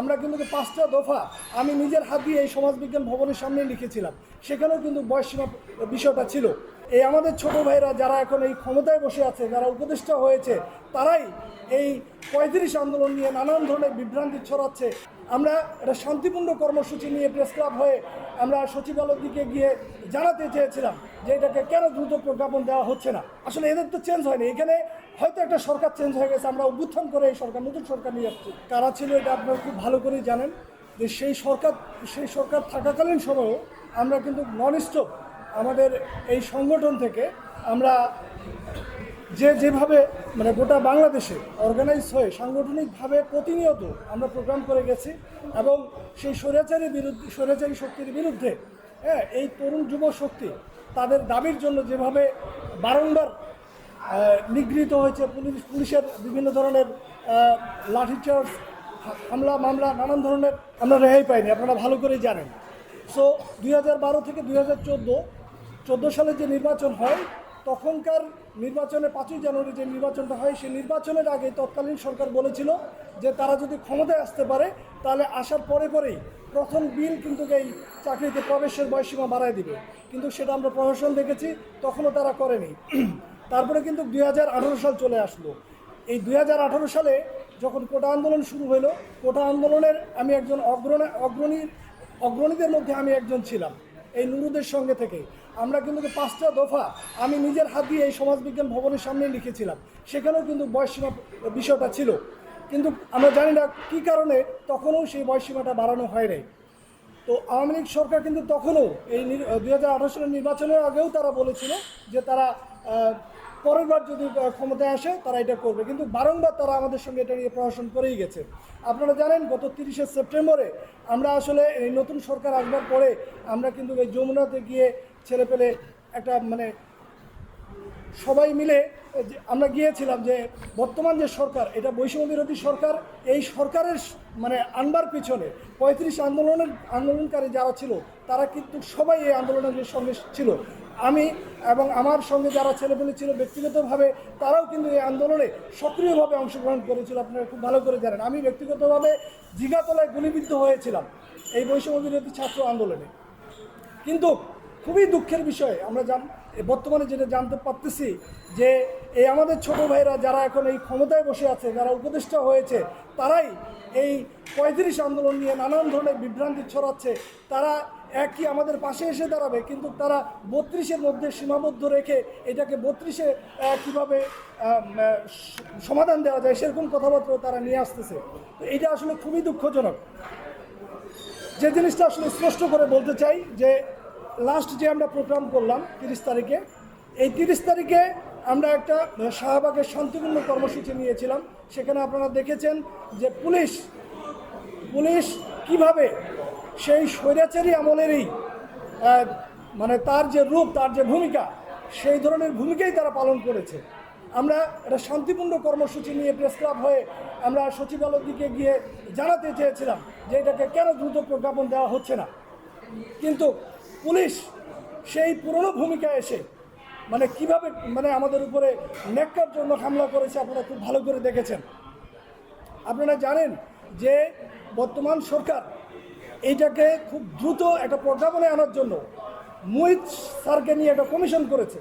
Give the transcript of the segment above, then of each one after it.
আমরা কিন্তু পাঁচটা দফা আমি নিজের হাত দিয়ে এই সমাজবিজ্ঞান ভবনের সামনে লিখেছিলাম, সেখানেও কিন্তু বয়সীমা বিষয়টা ছিল। এই আমাদের ছোট ভাইরা যারা এখন এই ক্ষমতায় বসে আছে, যারা উপদেষ্টা হয়েছে, তারাই এই পঁয়ত্রিশ আন্দোলন নিয়ে নানান ধরনের বিভ্রান্তি ছড়াচ্ছে। আমরা একটা শান্তিপূর্ণ কর্মসূচি নিয়ে প্রেস ক্লাব হয়ে আমরা সচিবালয়ের দিকে গিয়ে জানাতে চেয়েছিলাম যে এটাকে কেন দ্রুত প্রজ্ঞাপন দেওয়া হচ্ছে না। আসলে এদের তো চেঞ্জ হয়নি। এখানে হয়তো একটা সরকার চেঞ্জ হয়ে গেছে, আমরা অভ্যুত্থান করে এই সরকার, নতুন সরকার নিয়ে আসছি। কারা ছিল এটা আপনারা খুব ভালো করেই জানেন যে সেই সরকার সেই সরকার থাকাকালীন সময়েও আমরা কিন্তু নন স্টপ আমাদের এই সংগঠন থেকে আমরা যে যেভাবে মানে গোটা বাংলাদেশে অর্গানাইজ হয়ে সাংগঠনিকভাবে প্রতিনিয়ত আমরা প্রোগ্রাম করে গেছি এবং সেই স্বৈরাচারী বিরুদ্ধে, স্বৈরাচারী শক্তির বিরুদ্ধে হ্যাঁ এই তরুণ যুব শক্তি তাদের দাবির জন্য যেভাবে বারংবার নিগৃহীত হয়েছে। পুলিশ পুলিশের বিভিন্ন ধরনের লাঠিচার্জ হামলা, মামলা, নানান ধরনের আমরা রেহাই পাইনি, আপনারা ভালো করেই জানেন। সো দুই থেকে দুই হাজার সালে যে নির্বাচন হয়, তখনকার নির্বাচনে পাঁচই জানুয়ারি যে নির্বাচনটা হয়, সেই নির্বাচনের আগে তৎকালীন সরকার বলেছিল যে তারা যদি ক্ষমতায় আসতে পারে, তাহলে আসার পরে পরেই প্রথম বিল কিন্তু এই চাকরিতে প্রবেশের বয়সীমা বাড়ায় দিবে। কিন্তু সেটা আমরা প্রশাসন দেখেছি, তখনও তারা করেনি। তারপরে কিন্তু দু হাজার আঠেরো সাল চলে আসলো। এই দুই হাজার আঠেরো সালে যখন কোটা আন্দোলন শুরু হলো, কোটা আন্দোলনের আমি একজন অগ্রণী অগ্রণীদের মধ্যে আমি একজন ছিলাম, এই নুরুদের সঙ্গে থেকে। আমরা কিন্তু পাঁচটা দফা আমি নিজের হাত দিয়ে এই সমাজবিজ্ঞান ভবনের সামনে লিখেছিলাম, সেখানেও কিন্তু বয়সীমা বিষয়টা ছিল। কিন্তু আমরা জানি না কী কারণে তখনও সেই বয়সীমাটা বাড়ানো হয় নাই। তো আওয়ামী লীগ সরকার কিন্তু তখনও এই দুই হাজার আঠারো সালের নির্বাচনের আগেও তারা বলেছিল যে তারা পরের বার যদি ক্ষমতায় আসে, তারা এটা করবে। কিন্তু বারংবার তারা আমাদের সঙ্গে এটা নিয়ে প্রশাসন করেই গেছে। আপনারা জানেন, গত তিরিশে সেপ্টেম্বরে আমরা আসলে এই নতুন সরকার আসবার পরে আমরা কিন্তু এই যমুনাতে গিয়ে ছেলে পেলে একটা মানে সবাই মিলে আমরা গিয়েছিলাম যে বর্তমান যে সরকার, এটা বৈষম্য বিরোধী সরকার, এই সরকারের মানে আনবার পিছনে পঁয়ত্রিশ আন্দোলনের আন্দোলনকারী যারা ছিল, তারা কিন্তু সবাই এই আন্দোলনের সঙ্গে ছিল। আমি এবং আমার সঙ্গে যারা ছেলেপেলে ছিল ব্যক্তিগতভাবে, তারাও কিন্তু এই আন্দোলনে সক্রিয়ভাবে অংশগ্রহণ করেছিল। আপনারা খুব ভালো করে জানেন। আমি ব্যক্তিগতভাবে জিগাতলায় গুলিবিদ্ধ হয়েছিলাম এই বৈষম্য বিরোধী ছাত্র আন্দোলনে। কিন্তু খুবই দুঃখের বিষয়, আমরা জান, বর্তমানে যেটা জানতে পারতেছি যে এই আমাদের ছোট ভাইরা যারা এখন এই ক্ষমতায় বসে আছে, যারা উপদেষ্টা হয়েছে, তারাই এই পঁয়ত্রিশ আন্দোলন নিয়ে নানান ধরনের বিভ্রান্তি ছড়াচ্ছে। তারা একই আমাদের পাশে এসে দাঁড়াবে, কিন্তু তারা বত্রিশের মধ্যে সীমাবদ্ধ রেখে এটাকে বত্রিশে কীভাবে সমাধান দেওয়া যায় সেরকম কথাবার্তা তারা নিয়ে আসতেছে। তো এটা আসলে খুবই দুঃখজনক। যে জিনিসটা আসলে স্পষ্ট করে বলতে চাই যে লাস্ট যে আমরা প্রোগ্রাম করলাম তিরিশ তারিখে, এই তিরিশ তারিখে আমরা একটা শাহবাগের শান্তিপূর্ণ কর্মসূচি নিয়েছিলাম। সেখানে আপনারা দেখেছেন যে পুলিশ পুলিশ কীভাবে সেই স্বৈরাচারী আমলেরই মানে তার যে রূপ, তার যে ভূমিকা, সেই ধরনের ভূমিকাই তারা পালন করেছে। আমরা একটা শান্তিপূর্ণ কর্মসূচি নিয়ে প্রেস ক্লাব হয়ে আমরা সচিবালয়ের দিকে গিয়ে জানাতে চেয়েছিলাম যে এটাকে কেন দ্রুত প্রজ্ঞাপন দেওয়া হচ্ছে না। কিন্তু পুলিশ সেই পুরনো ভূমিকায় এসে মানে কীভাবে মানে আমাদের উপরে নেককার জন্য হামলা করেছে আপনারা খুব ভালো করে দেখেছেন। আপনারা জানেন যে বর্তমান সরকার এইটাকে খুব দ্রুত একটা প্রজ্ঞাপনে আনার জন্য মুহিত স্যারকে নিয়ে একটা কমিশন করেছে।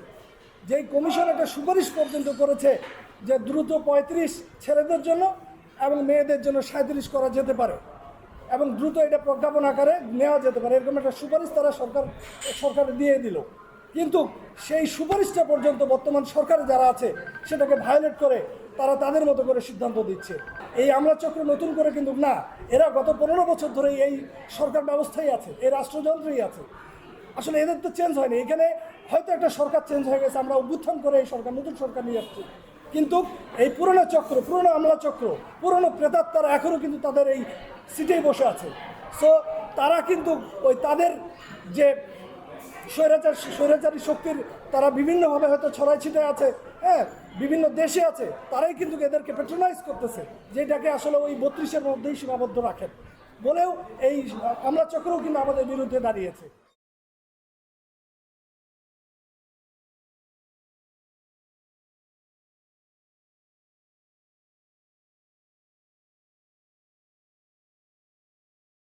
যেই কমিশন একটা সুপারিশ পর্যন্ত করেছে যে দ্রুত পঁয়ত্রিশ ছেলেদের জন্য এবং মেয়েদের জন্য সাঁত্রিশ করা যেতে পারে এবং দ্রুত এটা প্রজ্ঞাপন আকারে নেওয়া যেতে পারে। এরকম একটা সুপারিশ তারা সরকার সরকার দিয়ে দিল। কিন্তু সেই সুপারিশটা পর্যন্ত বর্তমান সরকারে যারা আছে সেটাকে ভায়োলেট করে তারা তাদের মতো করে সিদ্ধান্ত দিচ্ছে। এই আমরা চক্র নতুন করে কিন্তু না, এরা গত পনেরো বছর ধরে এই সরকার ব্যবস্থাই আছে, এই রাষ্ট্রযন্ত্রই আছে। আসলে এদের তো চেঞ্জ হয়নি, এখানে হয়তো একটা সরকার চেঞ্জ হয়ে গেছে, আমরা অভ্যুত্থান করে এই সরকার, নতুন সরকার নিয়ে আসছি। কিন্তু এই পুরনো চক্র, পুরনো আমলা চক্র, পুরনো প্রেতাত্মারা এখনও কিন্তু তাদের এই সিটেই বসে আছে। সো তারা কিন্তু ওই তাদের যে স্বৈরাচার, স্বৈরাচারী শক্তির তারা বিভিন্নভাবে হয়তো ছড়াই ছিটায় আছে হ্যাঁ বিভিন্ন দেশে আছে, তারাই কিন্তু এদেরকে পেট্রোনাইজ করতেছে, যেটাকে আসলে ওই বত্রিশের মধ্যেই সীমাবদ্ধ রাখেন। বলেও এই আমরা চক্রও কিন্তু আমাদের বিরুদ্ধে দাঁড়িয়েছে।